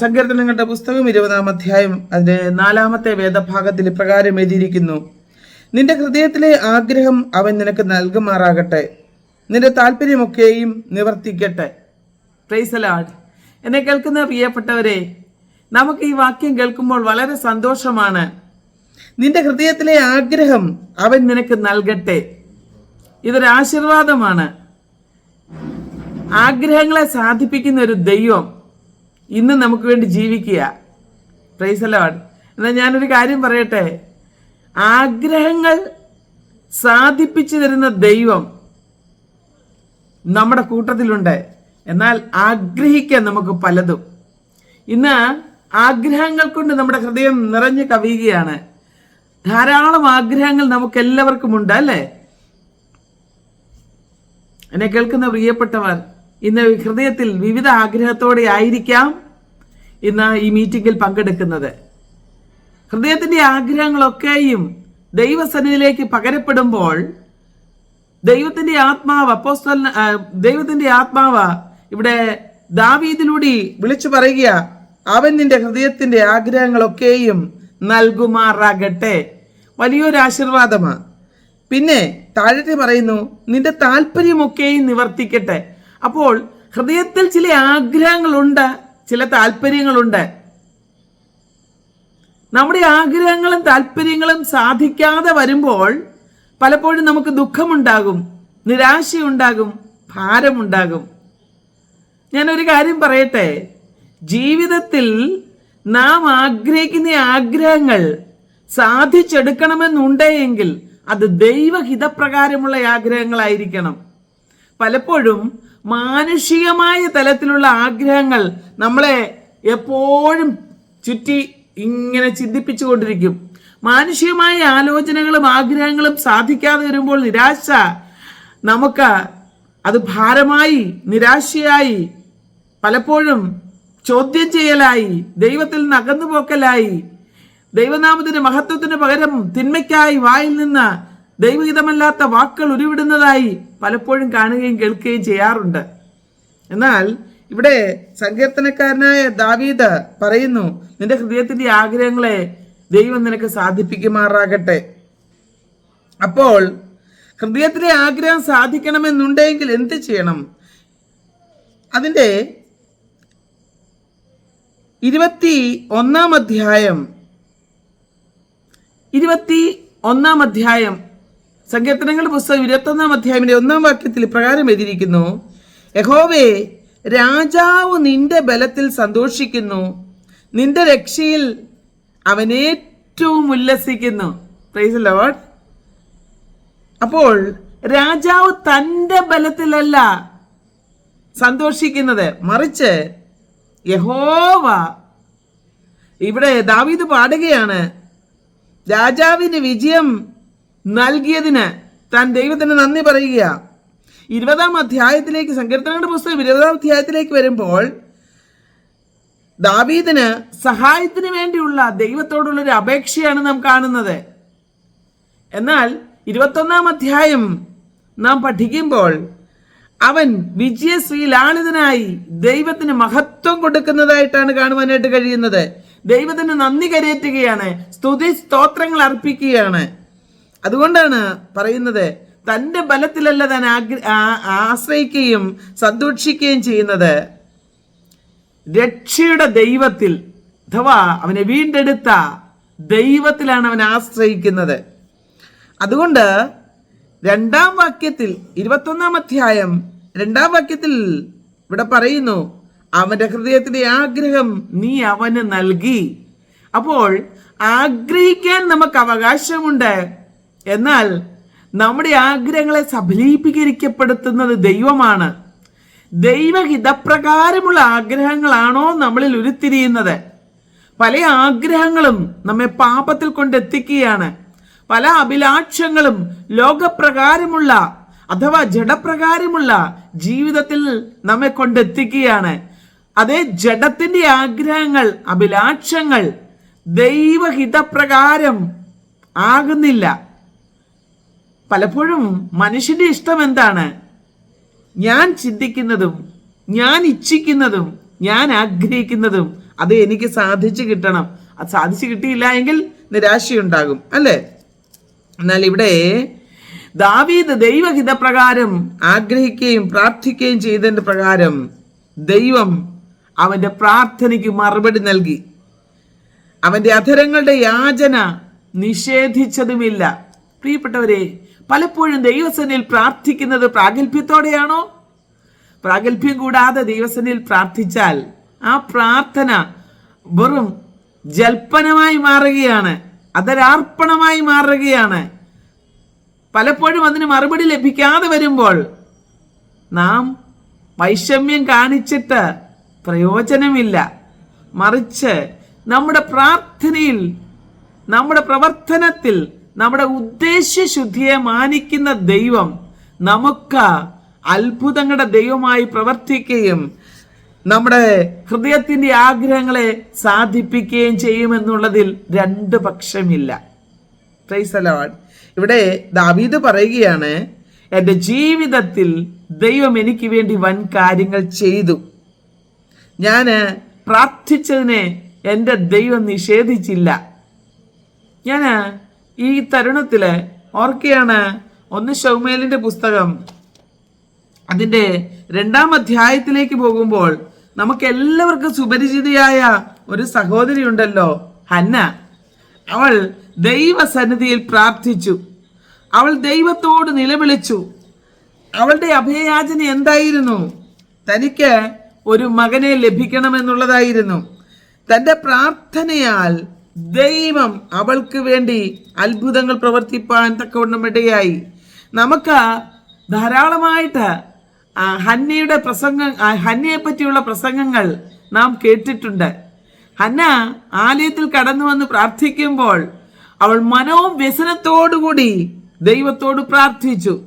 സങ്കീർത്തനങ്ങളുടെ പുസ്തകം ഇരുപതാം അധ്യായം അതിന്റെ നാലാമത്തെ വേദഭാഗത്തിൽ ഇപ്രകാരം എഴുതിയിരിക്കുന്നു. നിന്റെ ഹൃദയത്തിലെ ആഗ്രഹം അവൻ നിനക്ക് നൽകുമാറാകട്ടെ. നിന്റെ താല്പര്യമൊക്കെയും നിവർത്തിക്കട്ടെ. പ്രൈസലാഡ് എന്നെ കേൾക്കുന്ന പ്രിയപ്പെട്ടവരെ നമുക്ക് ഈ വാക്യം കേൾക്കുമ്പോൾ വളരെ സന്തോഷമാണ്. നിന്റെ ഹൃദയത്തിലെ ആഗ്രഹം അവൻ നിനക്ക് നൽകട്ടെ. ഇതൊരു ആശീർവാദമാണ്. ആഗ്രഹങ്ങളെ സാധിപ്പിക്കുന്ന ഒരു ദൈവം ഇന്ന് നമുക്ക് വേണ്ടി ജീവിക്കുക. പ്രൈസലോഡ് എന്നാൽ ഞാനൊരു കാര്യം പറയട്ടെ. ആഗ്രഹങ്ങൾ സാധിപ്പിച്ചു തരുന്ന ദൈവം നമ്മുടെ കൂട്ടത്തിലുണ്ട്. എന്നാൽ ആഗ്രഹിക്കാൻ നമുക്ക് പലതും. ഇന്ന് ആഗ്രഹങ്ങൾ കൊണ്ട് നമ്മുടെ ഹൃദയം നിറഞ്ഞു കവിയുകയാണ്. ധാരാളം ആഗ്രഹങ്ങൾ നമുക്ക് എല്ലാവർക്കും ഉണ്ട് അല്ലേ? എന്നെ കേൾക്കുന്ന പ്രിയപ്പെട്ടവർ ഇന്ന് ഹൃദയത്തിൽ വിവിധ ആഗ്രഹത്തോടെ ആയിരിക്കാം ഇന്ന് ഈ മീറ്റിംഗിൽ പങ്കെടുക്കുന്നത്. ഹൃദയത്തിന്റെ ആഗ്രഹങ്ങളൊക്കെയും ദൈവസന്നിധിയിലേക്ക് പകരപ്പെടുമ്പോൾ ദൈവത്തിന്റെ ആത്മാവ് ദൈവത്തിന്റെ ദൈവത്തിന്റെ ആത്മാവ് ഇവിടെ ദാവീദിലൂടെ വിളിച്ചു പറയുക അവൻ നിന്റെ ഹൃദയത്തിന്റെ ആഗ്രഹങ്ങളൊക്കെയും നൽകുമാറാകട്ടെ. വലിയൊരു ആശീർവാദമാണ്. പിന്നെ താഴത്തെ പറയുന്നു നിന്റെ താല്പര്യമൊക്കെയും നിവർത്തിക്കട്ടെ. അപ്പോൾ ഹൃദയത്തിൽ ചില ആഗ്രഹങ്ങളുണ്ട് ചില താല്പര്യങ്ങളുണ്ട്. നമ്മുടെ ആഗ്രഹങ്ങളും താല്പര്യങ്ങളും സാധിക്കാതെ വരുമ്പോൾ പലപ്പോഴും നമുക്ക് ദുഃഖമുണ്ടാകും നിരാശയുണ്ടാകും ഭാരമുണ്ടാകും. ഞാനൊരു കാര്യം പറയട്ടെ. ജീവിതത്തിൽ നാം ആഗ്രഹിക്കുന്ന ആഗ്രഹങ്ങൾ സാധിച്ചെടുക്കണമെന്നുണ്ടെങ്കിൽ അത് ദൈവഹിതപ്രകാരമുള്ള ആഗ്രഹങ്ങളായിരിക്കണം. പലപ്പോഴും മാനുഷികമായ തലത്തിലുള്ള ആഗ്രഹങ്ങൾ നമ്മളെ എപ്പോഴും ചുറ്റി ഇങ്ങനെ ചിന്തിപ്പിച്ചുകൊണ്ടിരിക്കും മാനുഷികമായ ആലോചനകളും ആഗ്രഹങ്ങളും സാധിക്കാതെ വരുമ്പോൾ നിരാശ നമുക്ക് അത് ഭാരമായി നിരാശയായി പലപ്പോഴും ചോദ്യം ചെയ്യലായി ദൈവത്തിൽ നിന്ന് അകന്നുപോക്കലായി ദൈവനാമത്തിന്റെ മഹത്വത്തിന് പകരം തിന്മയ്ക്കായി വായിൽ നിന്ന് ദൈവഹിതമല്ലാത്ത വാക്കുകൾ ഉരുവിടുന്നതായി പലപ്പോഴും കാണുകയും കേൾക്കുകയും ചെയ്യാറുണ്ട്. എന്നാൽ ഇവിടെ സങ്കീർത്തനക്കാരനായ ദാവീദ് പറയുന്നു നിന്റെ ഹൃദയത്തിന്റെ ആഗ്രഹങ്ങളെ ദൈവം നിനക്ക് സാധിപ്പിക്കുമാറാകട്ടെ. അപ്പോൾ ഹൃദയത്തിലെ ആഗ്രഹം സാധിക്കണമെന്നുണ്ടെങ്കിൽ എന്ത് ചെയ്യണം? അതിന്റെ ഇരുപത്തി ഒന്നാം അധ്യായം ഇരുപത്തി ഒന്നാം അധ്യായം സങ്കീർത്തനങ്ങളുടെ പുസ്തകം ഇരുപത്തൊന്നാം അധ്യായത്തിന്റെ ഒന്നാം വാക്യത്തിൽ പ്രകാരം എഴുതിയിരിക്കുന്നു യഹോവേ രാജാവ് നിന്റെ ബലത്തിൽ സന്തോഷിക്കുന്നു. നിന്റെ രക്ഷയിൽ അവനേറ്റവും ഉല്ലസിക്കുന്നു. പ്രൈസ് ലോഡ് അപ്പോൾ രാജാവ് തന്റെ ബലത്തിലല്ല സന്തോഷിക്കുന്നത്. മറിച്ച് യഹോവ ഇവിടെ ദാവീദ് പാടുകയാണ് രാജാവിന് വിജയം നൽകിയതിന് താൻ ദൈവത്തിന് നന്ദി പറയുക. ഇരുപതാം അധ്യായത്തിലേക്ക് സങ്കീർത്തനങ്ങളുടെ പുസ്തകം ഇരുപതാം അധ്യായത്തിലേക്ക് വരുമ്പോൾ ദാവീദിന് സഹായത്തിന് വേണ്ടിയുള്ള ദൈവത്തോടുള്ള ഒരു അപേക്ഷയാണ് നാം കാണുന്നത്. എന്നാൽ ഇരുപത്തൊന്നാം അധ്യായം നാം പഠിക്കുമ്പോൾ അവൻ വിജയശ്രീലാളിതനായി ദൈവത്തിന് മഹത്വം കൊടുക്കുന്നതായിട്ടാണ് കാണുവാനായിട്ട് കഴിയുന്നത്. ദൈവത്തിന് നന്ദി കരയറ്റുകയാണ് സ്തുതി സ്തോത്രങ്ങൾ അർപ്പിക്കുകയാണ്. അതുകൊണ്ടാണ് പറയുന്നത് തന്റെ ബലത്തിലല്ല താൻ ആശ്രയിക്കുകയും സന്തോഷിക്കുകയും ചെയ്യുന്നത്. രക്ഷയുടെ ദൈവത്തിൽ അഥവാ അവനെ വീണ്ടെടുത്ത ദൈവത്തിലാണ് അവൻ ആശ്രയിക്കുന്നത്. അതുകൊണ്ട് രണ്ടാം വാക്യത്തിൽ ഇരുപത്തൊന്നാം അധ്യായം രണ്ടാം വാക്യത്തിൽ ഇവിടെ പറയുന്നു അവന്റെ ഹൃദയത്തിലെ ആഗ്രഹം നീ അവന് നൽകി. അപ്പോൾ ആഗ്രഹിക്കാൻ നമുക്ക് അവകാശമുണ്ട്. എന്നാൽ നമ്മുടെ ആഗ്രഹങ്ങളെ സഫലീകരിക്കപ്പെടുത്തുന്നത് ദൈവമാണ്. ദൈവഹിതപ്രകാരമുള്ള ആഗ്രഹങ്ങളാണോ നമ്മളിൽ ഉരുത്തിരിയുന്നത്? പല ആഗ്രഹങ്ങളും നമ്മെ പാപത്തിൽ കൊണ്ടെത്തിക്കുകയാണ്. പല അഭിലാഷങ്ങളും ലോകപ്രകാരമുള്ള അഥവാ ജഡപ്രകാരമുള്ള ജീവിതത്തിൽ നമ്മെ കൊണ്ടെത്തിക്കുകയാണ്. അതേ ജഡത്തിന്റെ ആഗ്രഹങ്ങൾ അഭിലാഷങ്ങൾ ദൈവഹിതപ്രകാരം ആകുന്നില്ല. പലപ്പോഴും മനുഷ്യന്റെ ഇഷ്ടം എന്താണ്? ഞാൻ ചിന്തിക്കുന്നതും ഞാൻ ഇച്ഛിക്കുന്നതും ഞാൻ ആഗ്രഹിക്കുന്നതും അത് എനിക്ക് സാധിച്ചു കിട്ടണം. അത് സാധിച്ചു കിട്ടിയില്ല എങ്കിൽ നിരാശയുണ്ടാകും അല്ലേ? എന്നാൽ ഇവിടെ ദാവീദ് ദൈവഹിതപ്രകാരം ആഗ്രഹിക്കുകയും പ്രാർത്ഥിക്കുകയും ചെയ്തതിന്റെ പ്രകാരം ദൈവം അവന്റെ പ്രാർത്ഥനയ്ക്ക് മറുപടി നൽകി. അവന്റെ അധരങ്ങളുടെ യാചന നിഷേധിച്ചതുമില്ല. പ്രിയപ്പെട്ടവരെ പലപ്പോഴും ദൈവസനിൽ പ്രാർത്ഥിക്കുന്നത് പ്രാഗൽഭ്യത്തോടെയാണോ? പ്രാഗൽഭ്യം കൂടാതെ ദൈവസനിൽ പ്രാർത്ഥിച്ചാൽ ആ പ്രാർത്ഥന വെറും ജൽപ്പനമായി മാറുകയാണ് അതൊരാർപ്പണമായി മാറുകയാണ്. പലപ്പോഴും അതിന് മറുപടി ലഭിക്കാതെ വരുമ്പോൾ നാം വൈഷമ്യം കാണിച്ചിട്ട് പ്രയോജനമില്ല. മറിച്ച് നമ്മുടെ പ്രാർത്ഥനയിൽ നമ്മുടെ പ്രവർത്തനത്തിൽ നമ്മുടെ ഉദ്ദേശ്യശുദ്ധിയെ മാനിക്കുന്ന ദൈവം നമുക്ക് അത്ഭുതങ്ങളുടെ ദൈവമായി പ്രവർത്തിക്കുകയും നമ്മുടെ ഹൃദയത്തിന്റെ ആഗ്രഹങ്ങളെ സാധിപ്പിക്കുകയും ചെയ്യുമെന്നുള്ളതിൽ രണ്ട് പക്ഷമില്ല. ഇവിടെ ദാവീദ് പറയുകയാണ് എന്റെ ജീവിതത്തിൽ ദൈവം എനിക്ക് വേണ്ടി വൻ കാര്യങ്ങൾ ചെയ്തു. ഞാൻ പ്രാർത്ഥിച്ചതിനെ എന്റെ ദൈവം നിഷേധിച്ചില്ല. ഞാൻ ഈ തരുണത്തിൽ ഓർക്കുകയാണ് ഒന്ന് ഷൗമേലിന്റെ പുസ്തകം. അതിന്റെ രണ്ടാം അധ്യായത്തിലേക്ക് പോകുമ്പോൾ നമുക്ക് എല്ലാവർക്കും സുപരിചിതയായ ഒരു സഹോദരി ഉണ്ടല്ലോ ഹന്ന. അവൾ ദൈവസന്നിധിയിൽ പ്രാർത്ഥിച്ചു. അവൾ ദൈവത്തോട് നിലവിളിച്ചു. അവളുടെ അഭയയാചന എന്തായിരുന്നു? തനിക്ക് ഒരു മകനെ ലഭിക്കണമെന്നുള്ളതായിരുന്നു. തന്റെ പ്രാർത്ഥനയാൽ ദൈവം അവൾക്ക് വേണ്ടി അത്ഭുതങ്ങൾ പ്രവർത്തിപ്പാൻ തക്കവണ്ണം ഇടയായി. നമുക്ക് ധാരാളമായിട്ട് ഹന്നയുടെ പ്രസംഗം ഹന്നയെ പറ്റിയുള്ള പ്രസംഗങ്ങൾ നാം കേട്ടിട്ടുണ്ട്. ഹന്ന ആലയത്തിൽ കടന്നു വന്ന് പ്രാർത്ഥിക്കുമ്പോൾ അവൾ മനവും വ്യസനത്തോടുകൂടി ദൈവത്തോട് പ്രാർത്ഥിച്ചു.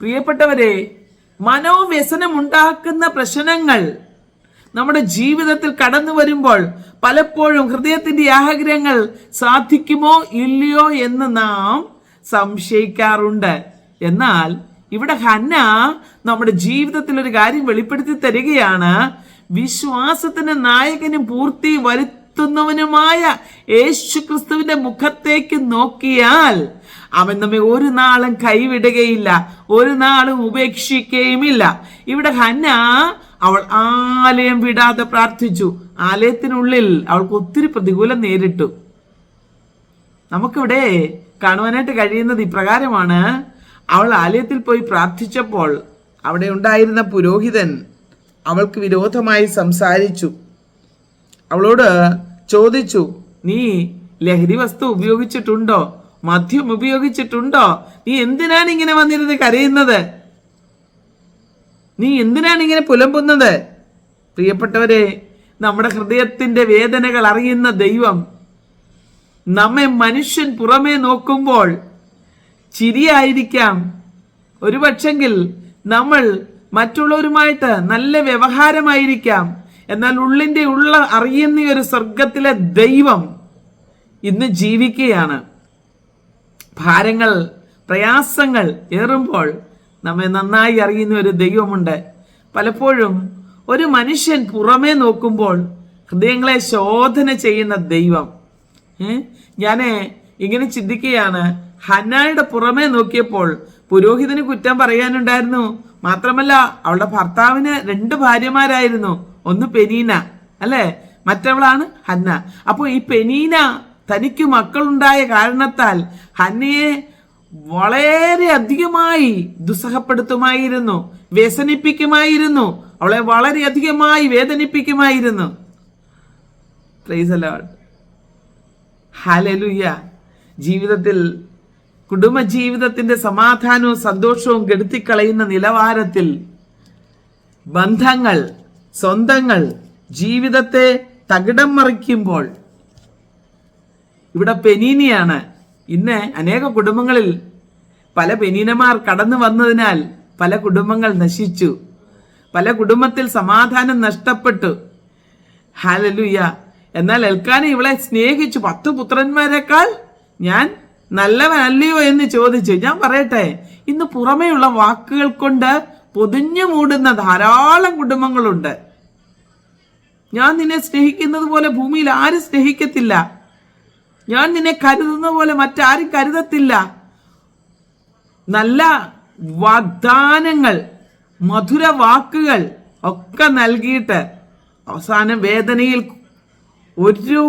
പ്രിയപ്പെട്ടവരെ മനോവ്യസനം ഉണ്ടാക്കുന്ന പ്രശ്നങ്ങൾ നമ്മുടെ ജീവിതത്തിൽ കടന്നു വരുമ്പോൾ പലപ്പോഴും ഹൃദയത്തിന്റെ ആഗ്രഹങ്ങൾ സാധിക്കുമോ ഇല്ലയോ എന്ന് നാം സംശയിക്കാറുണ്ട്. എന്നാൽ ഇവിടെ ഹന്ന നമ്മുടെ ജീവിതത്തിൽ ഒരു കാര്യം വെളിപ്പെടുത്തി തരികയാണ്. വിശ്വാസത്തിന്റെ നായകനും പൂർത്തി വരുത്തുന്നവനുമായ യേശു ക്രിസ്തുവിന്റെ മുഖത്തേക്ക് നോക്കിയാൽ അവൻ നമ്മെ ഒരു നാളും കൈവിടുകയില്ല ഒരു നാളും ഉപേക്ഷിക്കുകയുമില്ല. ഇവിടെ ഹന്ന അവൾ ആലയം വിടാതെ പ്രാർത്ഥിച്ചു. ആലയത്തിനുള്ളിൽ അവൾക്ക് ഒത്തിരി പ്രതികൂലം നേരിട്ടു. നമുക്കിവിടെ കാണുവാനായിട്ട് കഴിയുന്നത് ഇപ്രകാരമാണ്. അവൾ ആലയത്തിൽ പോയി പ്രാർത്ഥിച്ചപ്പോൾ അവിടെ ഉണ്ടായിരുന്ന പുരോഹിതൻ അവൾക്ക് വിരോധമായി സംസാരിച്ചു. അവളോട് ചോദിച്ചു നീ ലഹരി വസ്തു ഉപയോഗിച്ചിട്ടുണ്ടോ? മദ്യം ഉപയോഗിച്ചിട്ടുണ്ടോ? നീ എന്തിനാണ് ഇങ്ങനെ വന്നിരുന്ന് കരയുന്നത്? നീ എന്തിനാണ് ഇങ്ങനെ പുലമ്പുന്നത് പ്രിയപ്പെട്ടവരെ നമ്മുടെ ഹൃദയത്തിന്റെ വേദനകൾ അറിയുന്ന ദൈവം നമ്മെ മനുഷ്യൻ പുറമേ നോക്കുമ്പോൾ ചിരിയായിരിക്കാം. ഒരു പക്ഷെങ്കിൽ നമ്മൾ മറ്റുള്ളവരുമായിട്ട് നല്ല വ്യവഹാരമായിരിക്കാം. എന്നാൽ ഉള്ളിന്റെ ഉള്ള അറിയുന്ന ഒരു സ്വർഗത്തിലെ ദൈവം ഇന്ന് ജീവിക്കുകയാണ്. ഭാരങ്ങൾ പ്രയാസങ്ങൾ ഏറുമ്പോൾ നമ്മെ നന്നായി അറിയുന്ന ഒരു ദൈവമുണ്ട്. പലപ്പോഴും ഒരു മനുഷ്യൻ പുറമേ നോക്കുമ്പോൾ ഹൃദയങ്ങളെ ശോധന ചെയ്യുന്ന ദൈവം. ഞാൻ ഇങ്ങനെ ചിന്തിക്കുകയാണ്. ഹന്നായുടെ പുറമേ നോക്കിയപ്പോൾ പുരോഹിതന് കുറ്റം പറയാനുണ്ടായിരുന്നു. മാത്രമല്ല അവളുടെ ഭർത്താവിന് രണ്ട് ഭാര്യമാരായിരുന്നു. ഒന്ന് പെനീന അല്ലേ? മറ്റവളാണ് ഹന്ന. അപ്പോൾ ഈ പെനീന തനിക്ക് മക്കളുണ്ടായ കാരണത്താൽ ഹന്നയെ വളരെ അധികമായി ദുസ്സഹപ്പെടുത്തുമായിരുന്നു വ്യസനിപ്പിക്കുമായിരുന്നു അവളെ വളരെയധികമായി വേദനിപ്പിക്കുമായിരുന്നു. ഹലലുയ്യ ജീവിതത്തിൽ കുടുംബജീവിതത്തിന്റെ സമാധാനവും സന്തോഷവും കെടുത്തിക്കളയുന്ന നിലവാരത്തിൽ ബന്ധങ്ങൾ സ്വന്തങ്ങൾ ജീവിതത്തെ തകിടം മറിക്കുമ്പോൾ ഇവിടെ പെനീനിയാണ് ഇന്ന് അനേക കുടുംബങ്ങളിൽ പല ബനീനമാർ കടന്നു വന്നതിനാൽ പല കുടുംബങ്ങൾ നശിച്ചു. പല കുടുംബത്തിൽ സമാധാനം നഷ്ടപ്പെട്ടു. ഹാലലുയ്യ എന്നാൽ എൽക്കാന ഇവളെ സ്നേഹിച്ചു. പത്ത് പുത്രന്മാരെക്കാൾ ഞാൻ നല്ലവനല്ലയോ എന്ന് ചോദിച്ചു. ഞാൻ പറയട്ടെ ഇന്ന് പുറമേയുള്ള വാക്കുകൾ കൊണ്ട് പൊതിഞ്ഞു മൂടുന്ന ധാരാളം കുടുംബങ്ങളുണ്ട്. ഞാൻ നിന്നെ സ്നേഹിക്കുന്നത് പോലെ ഭൂമിയിൽ ആരും സ്നേഹിക്കത്തില്ല. ഞാൻ നിന്നെ കരുതുന്ന പോലെ മറ്റാരും കരുതത്തില്ല. നല്ല വാഗ്ദാനങ്ങൾ മധുര വാക്കുകൾ ഒക്കെ നൽകിയിട്ട് അവസാനം വേദനയിൽ ഒരു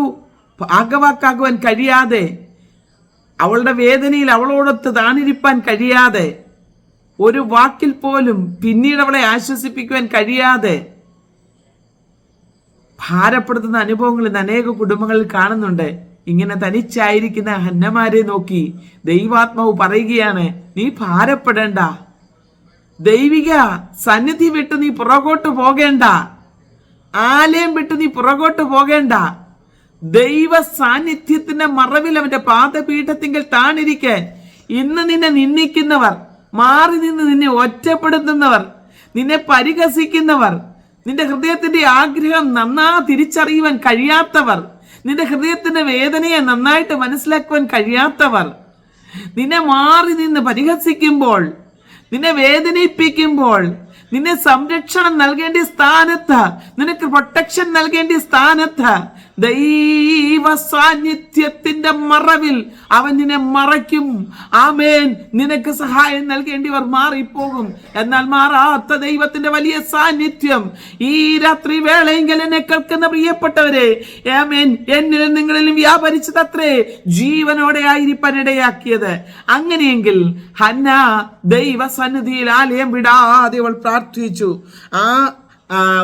ഭാഗവാക്കാകുവാൻ കഴിയാതെ അവളുടെ വേദനയിൽ അവളോടൊത്ത് താണിരിപ്പാൻ കഴിയാതെ ഒരു വാക്കിൽ പോലും പിന്നീട് അവളെ ആശ്വസിപ്പിക്കുവാൻ കഴിയാതെ ഭാരപ്പെടുത്തുന്ന അനുഭവങ്ങൾ ഇന്ന് അനേക കുടുംബങ്ങളിൽ കാണുന്നുണ്ട്. ഇങ്ങനെ തനിച്ചായിരിക്കുന്ന ഹന്നമാരെ നോക്കി ദൈവാത്മാവ് പറയുകയാണ് നീ ഭാരപ്പെടേണ്ട. ദൈവിക സന്നിധി വിട്ട് നീ പുറകോട്ട് പോകേണ്ട. ആലയം വിട്ട് നീ പുറകോട്ട് പോകേണ്ട. ദൈവ സാന്നിധ്യത്തിന്റെ മറവിൽ അവന്റെ പാദപീഠത്തിങ്കിൽ താണിരിക്കാൻ ഇന്ന് നിന്നെ നിന്ദിക്കുന്നവർ മാറി നിന്ന് നിന്നെ ഒറ്റപ്പെടുത്തുന്നവർ നിന്നെ പരിഹസിക്കുന്നവർ നിന്റെ ഹൃദയത്തിന്റെ ആഗ്രഹം നന്നാ തിരിച്ചറിയുവാൻ കഴിയാത്തവർ നിന്റെ ഹൃദയത്തിന്റെ വേദനയെ നന്നായിട്ട് മനസ്സിലാക്കുവാൻ കഴിയാത്തവർ നിന്നെ മാറി നിന്ന് പരിഹസിക്കുമ്പോൾ നിന്നെ വേദനിപ്പിക്കുമ്പോൾ നിന്നെ സംരക്ഷണം നൽകേണ്ട സ്ഥാനത്ത് നിനക്ക് പ്രൊട്ടക്ഷൻ നൽകേണ്ട സ്ഥാനത്ത് ദൈവ സാന്നിധ്യത്തിന്റെ മറവിൽ അവൻ നിന്നെ മറയ്ക്കും. ആമേൻ. നിനക്ക് സഹായം നൽകേണ്ടിവർ മാറിപ്പോകും. എന്നാൽ മാറാത്ത ദൈവത്തിന്റെ വലിയ സാന്നിധ്യം ഈ രാത്രി വേളയെങ്കിൽ എന്നെ കേൾക്കുന്ന പ്രിയപ്പെട്ടവരെ ആമേൻ. എന്നിലും നിങ്ങളിലും വ്യാപരിച്ചത് അത്രേ ജീവനോടെ ആയിരിക്കാൻ ഇടയാക്കിയത്. അങ്ങനെയെങ്കിൽ ഹന്ന ദൈവ സന്നിധിയിൽ ആലയം വിടാതെ അവൾ പ്രാർത്ഥിച്ചു. ആ,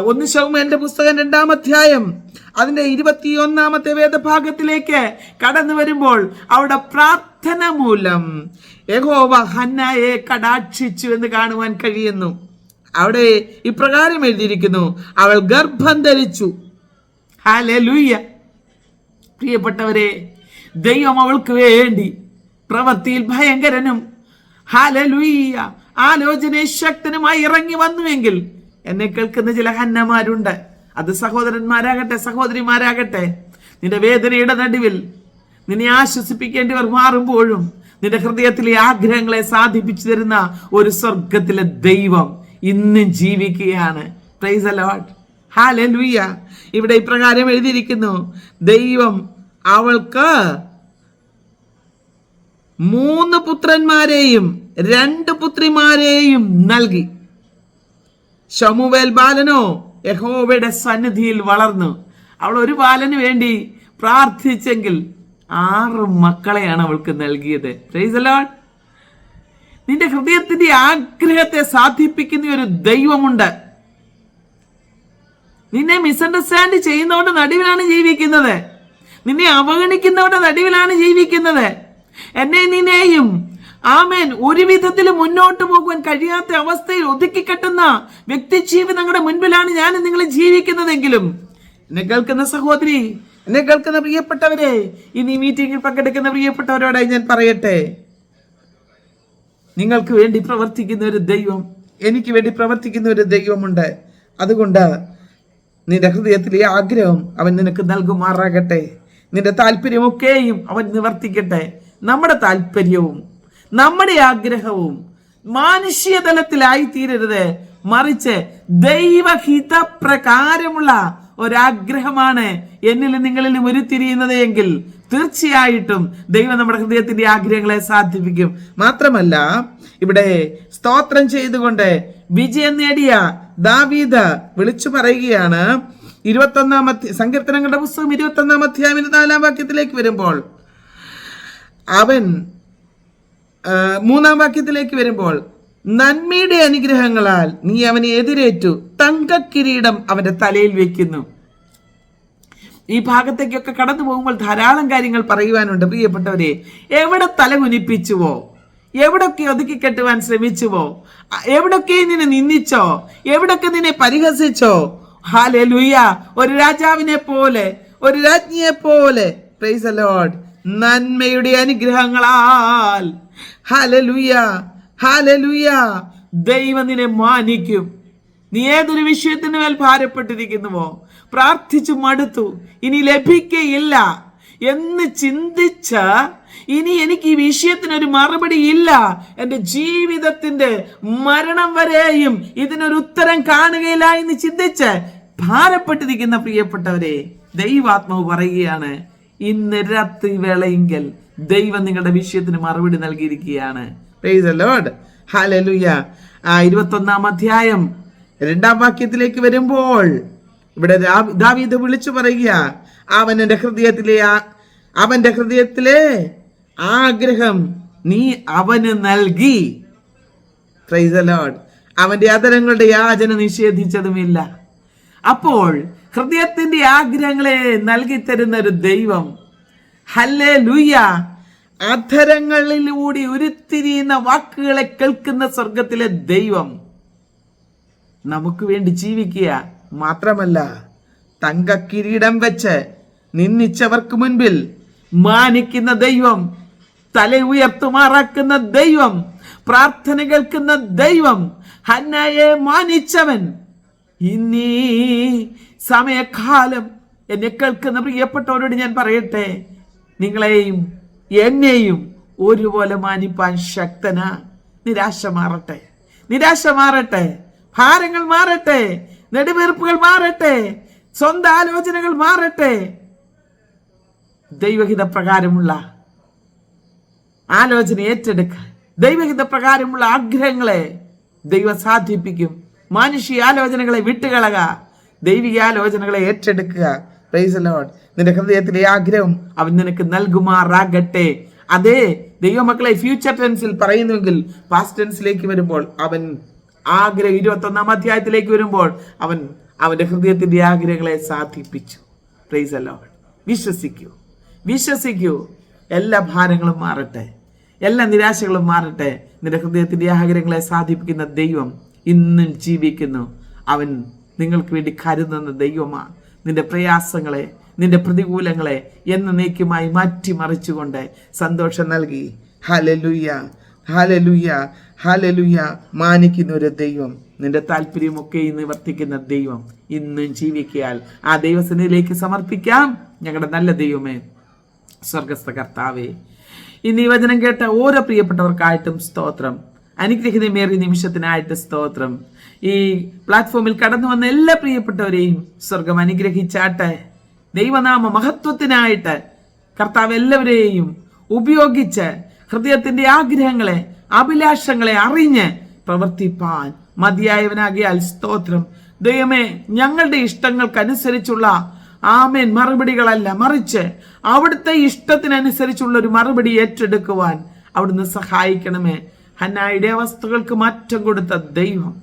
ഒന്ന് ശൗമേന്റെ പുസ്തകം രണ്ടാം അധ്യായം. അതിന്റെ ഇരുപത്തിയൊന്നാമത്തെ വേദഭാഗത്തിലേക്ക് കടന്നു വരുമ്പോൾ അവിടെ പ്രാർത്ഥന മൂലം യഹോവ ഹന്നയെ കടാക്ഷിച്ചു എന്ന് കാണുവാൻ കഴിയുന്നു. അവിടെ ഇപ്രകാരം എഴുതിയിരിക്കുന്നു. അവൾ ഗർഭം ധരിച്ചു. ഹാലൂയ്യ പ്രിയപ്പെട്ടവരെ ദൈവം അവൾക്ക് വേണ്ടി പ്രവൃത്തിയിൽ ഭയങ്കരനും ഹാലലുയ്യ ആലോചന ശക്തനുമായി ഇറങ്ങി വന്നുവെങ്കിൽ എന്നെ കേൾക്കുന്ന ചില ഹന്നമാരുണ്ട്. അത് സഹോദരന്മാരാകട്ടെ സഹോദരിമാരാകട്ടെ. നിന്റെ വേദനയുടെ നടുവിൽ നിന്നെ ആശ്വസിപ്പിക്കേണ്ടവർ മാറുമ്പോഴും നിന്റെ ഹൃദയത്തിലെ ആഗ്രഹങ്ങളെ സാധിപ്പിച്ചു തരുന്ന ഒരു സ്വർഗത്തിലെ ദൈവം ഇന്നും ജീവിക്കുകയാണ്. പ്രൈസ് അലോട്ട് ഹാലലുയ്യ ഇവിടെ ഇപ്രകാരം എഴുതിയിരിക്കുന്നു. ദൈവം അവൾക്ക് മൂന്ന് പുത്രന്മാരെയും രണ്ട് പുത്രിമാരെയും നൽകി. ശമുവേൽ ബാലനോ യഹോവയുടെ സന്നിധിയിൽ വളർന്നു അവൾ ഒരു ബാലന് വേണ്ടി പ്രാർത്ഥിച്ചെങ്കിൽ ആറ് മക്കളെയാണ് അവൾക്ക് നൽകിയത്. നിന്റെ ഹൃദയത്തിന്റെ ആഗ്രഹത്തെ സാധിപ്പിക്കുന്ന ഒരു ദൈവമുണ്ട്. നിന്നെ മിസ്അണ്ടർസ്റ്റാൻഡ് ചെയ്യുന്നവരുടെ നടുവിലാണ് ജീവിക്കുന്നത്. നിന്നെ അവഗണിക്കുന്നവരുടെ നടുവിലാണ് ജീവിക്കുന്നത്. എന്നെ നിന്നെയും ആമേൻ. ഒരു വിധത്തിൽ മുന്നോട്ട് പോകുവാൻ കഴിയാത്ത അവസ്ഥയിൽ ഒതുക്കി കെട്ടുന്ന വ്യക്തി ജീവിതങ്ങളുടെ മുൻപിലാണ് ഞാൻ നിങ്ങൾ ജീവിക്കുന്നതെങ്കിലും. എന്നെ കേൾക്കുന്ന സഹോദരി എന്നെ കേൾക്കുന്ന പ്രിയപ്പെട്ടവരെ ഇന്ന് ഈ മീറ്റിംഗിൽ പങ്കെടുക്കുന്ന പ്രിയപ്പെട്ടവരോടായി ഞാൻ പറയട്ടെ. നിങ്ങൾക്ക് വേണ്ടി പ്രവർത്തിക്കുന്ന ഒരു ദൈവം എനിക്ക് വേണ്ടി പ്രവർത്തിക്കുന്ന ഒരു ദൈവമുണ്ട്. അതുകൊണ്ട് നിന്റെ ഹൃദയത്തിലെ ആഗ്രഹം അവൻ നിനക്ക് നൽകുമാറാകട്ടെ. നിന്റെ താല്പര്യമൊക്കെയും അവൻ നിവർത്തിക്കട്ടെ. നമ്മുടെ താല്പര്യവും നമ്മുടെ ആഗ്രഹവും മാനുഷ്യ തലത്തിലായി തീരരുത്. മറിച്ച് ദൈവഹിത പ്രകാരമുള്ള ഒരാഗ്രഹമാണ് എന്നിലും നിങ്ങളിലും ഉരുത്തിരിയുന്നത് എങ്കിൽ തീർച്ചയായിട്ടും ദൈവം നമ്മുടെ ഹൃദയത്തിന്റെ ആഗ്രഹങ്ങളെ സാധിപ്പിക്കും. മാത്രമല്ല ഇവിടെ സ്തോത്രം ചെയ്തുകൊണ്ട് വിജയം നേടിയ ദാവീദ് വിളിച്ചു പറയുകയാണ്. ഇരുപത്തൊന്നാം സങ്കീർത്തനങ്ങളുടെ പുസ്തകം ഇരുപത്തൊന്നാം അധ്യായം നാലാം വാക്യത്തിലേക്ക് വരുമ്പോൾ അവൻ മൂന്നാം വാക്യത്തിലേക്ക് വരുമ്പോൾ നന്മയുടെ അനുഗ്രഹങ്ങളാൽ നീ അവനെ എതിരേറ്റു. തങ്കക്കിരീടം അവന്റെ തലയിൽ വെക്കുന്നു. ഈ ഭാഗത്തേക്കൊക്കെ കടന്നു പോകുമ്പോൾ ധാരാളം കാര്യങ്ങൾ പറയുവാനുണ്ട്. പ്രിയപ്പെട്ടവരെ എവിടെ തല കുനിപ്പിച്ചുവോ? എവിടൊക്കെ ഒതുക്കി കെട്ടുവാൻ ശ്രമിച്ചുവോ? എവിടൊക്കെ നിന്നെ നിന്ദിച്ചോ? എവിടൊക്കെ നിന്നെ പരിഹസിച്ചോ? ഹാലെ ലുയ്യ ഒരു രാജാവിനെ പോലെ ഒരു രാജ്ഞിയെ പോലെ. പ്രൈസ് നന്മയുടെ അനുഗ്രഹങ്ങളാൽ ഹാലലുയ ഹലലുയ ദൈവം നിന്നെ മാനിക്കും. നീ ഏതൊരു വിഷയത്തിന് മേൽ ഭാരപ്പെട്ടിരിക്കുന്നുവോ? പ്രാർത്ഥിച്ചു മടുത്തു. ഇനി ലഭിക്കയില്ല. എന്ന് ചിന്തിച്ച ഇനി എനിക്ക് ഈ വിഷയത്തിന് ഒരു മറുപടി ഇല്ല. എന്റെ ജീവിതത്തിന്റെ മരണം വരെയും ഇതിനൊരു ഉത്തരം കാണുകയില്ല എന്ന് ചിന്തിച്ച് ഭാരപ്പെട്ടിരിക്കുന്ന പ്രിയപ്പെട്ടവരെ ദൈവാത്മാവ് പറയുകയാണ് ഇന്ന് രാത്രി വേളയെങ്കിൽ ദൈവം നിങ്ങളുടെ വിഷയത്തിന് മറുപടി നൽകിയിരിക്കുകയാണ്. ആ ഇരുപത്തൊന്നാം അധ്യായം രണ്ടാം വാക്യത്തിലേക്ക് വരുമ്പോൾ ഇവിടെ ദാവീദ് വിളിച്ചു പറയുക അവൻ എന്റെ ഹൃദയത്തിലെ അവന്റെ ഹൃദയത്തിലെ ആഗ്രഹം നീ അവന് നൽകി. അവന്റെ അതരങ്ങളുടെ യാചന നിഷേധിച്ചതുമില്ല അപ്പോൾ ഹൃദയത്തിന്റെ ആഗ്രഹങ്ങളെ നൽകി തരുന്ന ഒരു ദൈവം ഹല്ലേ ലൂയ അധരങ്ങളിലൂടെ ഉരുത്തിരിയുന്ന വാക്കുകളെ കേൾക്കുന്ന സ്വർഗത്തിലെ ദൈവം നമുക്ക് വേണ്ടി ജീവിക്കുക മാത്രമല്ല തങ്ക കിരീടം വെച്ച് നിന്ദിച്ചവർക്ക് മുൻപിൽ മാനിക്കുന്ന ദൈവം തല ഉയർത്തുമാറാക്കുന്ന ദൈവം പ്രാർത്ഥന കേൾക്കുന്ന ദൈവം ഹന്നയെ മാനിച്ചവൻ. ഇന്നീ സമയകാലം എന്നെ കേൾക്കുന്ന പ്രിയപ്പെട്ടവരോട് ഞാൻ പറയട്ടെ നിങ്ങളെയും എന്നെയും ഒരുപോലെ മാനിപ്പാൻ ശക്തന നിരാശ മാറട്ടെ. നിരാശ മാറട്ടെ. ഭാരങ്ങൾ മാറട്ടെ. നെടുവീർപ്പുകൾ മാറട്ടെ. സ്വന്തം ആലോചനകൾ മാറട്ടെ. ദൈവഹിത പ്രകാരമുള്ള ആലോചന ഏറ്റെടുക്ക. ദൈവഹിത പ്രകാരമുള്ള ആഗ്രഹങ്ങളെ ദൈവം സാധിപ്പിക്കും. മാനുഷിക ആലോചനകളെ വിട്ടുകളക. ദൈവിക ആലോചനകളെ ഏറ്റെടുക്കുക. പ്രൈസ് ലോഡ് നിന്റെ ഹൃദയത്തിലെ ആഗ്രഹം അവൻ നിനക്ക് നൽകുമാറാകട്ടെ. അതെ ദൈവമക്കളെ ഫ്യൂച്ചർ ടെൻസിൽ പറയുന്നുവെങ്കിൽ പാസ്റ്റ് ടെൻസിലേക്ക് വരുമ്പോൾ അവൻ ആഗ്രഹം ഇരുപത്തി ഒന്നാം അധ്യായത്തിലേക്ക് വരുമ്പോൾ അവൻ അവന്റെ ഹൃദയത്തിന്റെ ആഗ്രഹങ്ങളെ സാധിപ്പിച്ചു. പ്രൈസ് ലോഡ് വിശ്വസിക്കൂ. വിശ്വസിക്കൂ. എല്ലാ ഭാരങ്ങളും മാറട്ടെ. എല്ലാ നിരാശകളും മാറട്ടെ. നിന്റെ ഹൃദയത്തിന്റെ ആഗ്രഹങ്ങളെ സാധിപ്പിക്കുന്ന ദൈവം ഇന്നും ജീവിക്കുന്നു. അവൻ നിങ്ങൾക്ക് വേണ്ടി കരുതുന്ന ദൈവമാണ്. നിന്റെ പ്രയാസങ്ങളെ നിന്റെ പ്രതികൂലങ്ങളെ എന്ന എന്നേക്കുമായി മാറ്റിമറിച്ചുകൊണ്ട് സന്തോഷം നൽകി. ഹലലുയ്യ ഹലലുയ്യ ഹലലുയ്യ മാനിക്കുന്ന ഒരു ദൈവം നിന്റെ താല്പര്യമൊക്കെ ഇന്ന് വർത്തിക്കുന്ന ദൈവം ഇന്നും ജീവിക്കയാൽ ആ ദൈവസനിലേക്ക് സമർപ്പിക്കാം. ഞങ്ങളുടെ നല്ല ദൈവമേ സ്വർഗസ്ഥ കർത്താവേ. ഇന്ന് ഈ വചനം കേട്ട ഓരോ പ്രിയപ്പെട്ടവർക്കായിട്ടും സ്തോത്രം. അനുഗ്രഹിതമേറിയ നിമിഷത്തിനായിട്ട് സ്തോത്രം. ഈ പ്ലാറ്റ്ഫോമിൽ കടന്നു വന്ന എല്ലാ പ്രിയപ്പെട്ടവരെയും സ്വർഗം അനുഗ്രഹിച്ചാട്ടെ ദൈവനാമ മഹത്വത്തിനായിട്ട് കർത്താവ് എല്ലാവരെയും ഉപയോഗിച്ച് ഹൃദയത്തിന്റെ ആഗ്രഹങ്ങളെ അഭിലാഷങ്ങളെ അറിഞ്ഞ് പ്രവർത്തിപ്പാൻ മതിയായവനാകിയാൽ സ്തോത്രം. ദൈവമേ ഞങ്ങളുടെ ഇഷ്ടങ്ങൾക്കനുസരിച്ചുള്ള ആമേൻ മറുപടികളല്ല മറിച്ച് അവിടുത്തെ ഇഷ്ടത്തിനനുസരിച്ചുള്ള ഒരു മറുപടി ഏറ്റെടുക്കുവാൻ അവിടുന്ന് സഹായിക്കണമേ. ഹന്നായുടെ അവസ്ഥകൾക്ക് മാറ്റം കൊടുത്ത ദൈവം.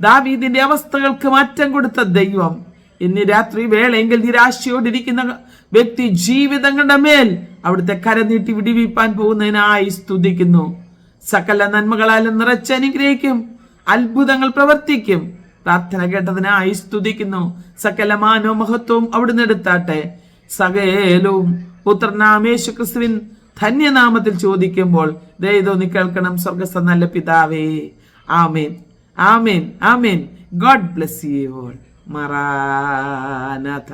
ദാവീദിന്റെ അവസ്ഥകൾക്ക് മാറ്റം കൊടുത്ത ദൈവം. ഇന്ന് രാത്രി വേളയെങ്കിൽ നിരാശയോടിരിക്കുന്ന വ്യക്തി ജീവിതങ്ങളുടെ മേൽ അവിടുത്തെ കരനീട്ടി വിടിവിപ്പാൻ പോകുന്നതിനായി സ്തുതിക്കുന്നു. സകല നന്മകളാലും നിറച്ച് അനുഗ്രഹിക്കും. അത്ഭുതങ്ങൾ പ്രവർത്തിക്കും. പ്രാർത്ഥന കേട്ടതിനായി സ്തുതിക്കുന്നു. സകല മാനോ മഹത്വവും അവിടുന്ന് എടുത്താട്ടെ. സകലവും പുത്രനാമേശു ക്രിസ്തുവിൻ ധന്യനാമത്തിൽ ചോദിക്കുമ്പോൾ ദയതോന്നി കേൾക്കണം സ്വർഗസ്ഥ നല്ല പിതാവേ. ആമേൻ. ആമേൻ. ആമേൻ. God bless you all. മറാനഥ.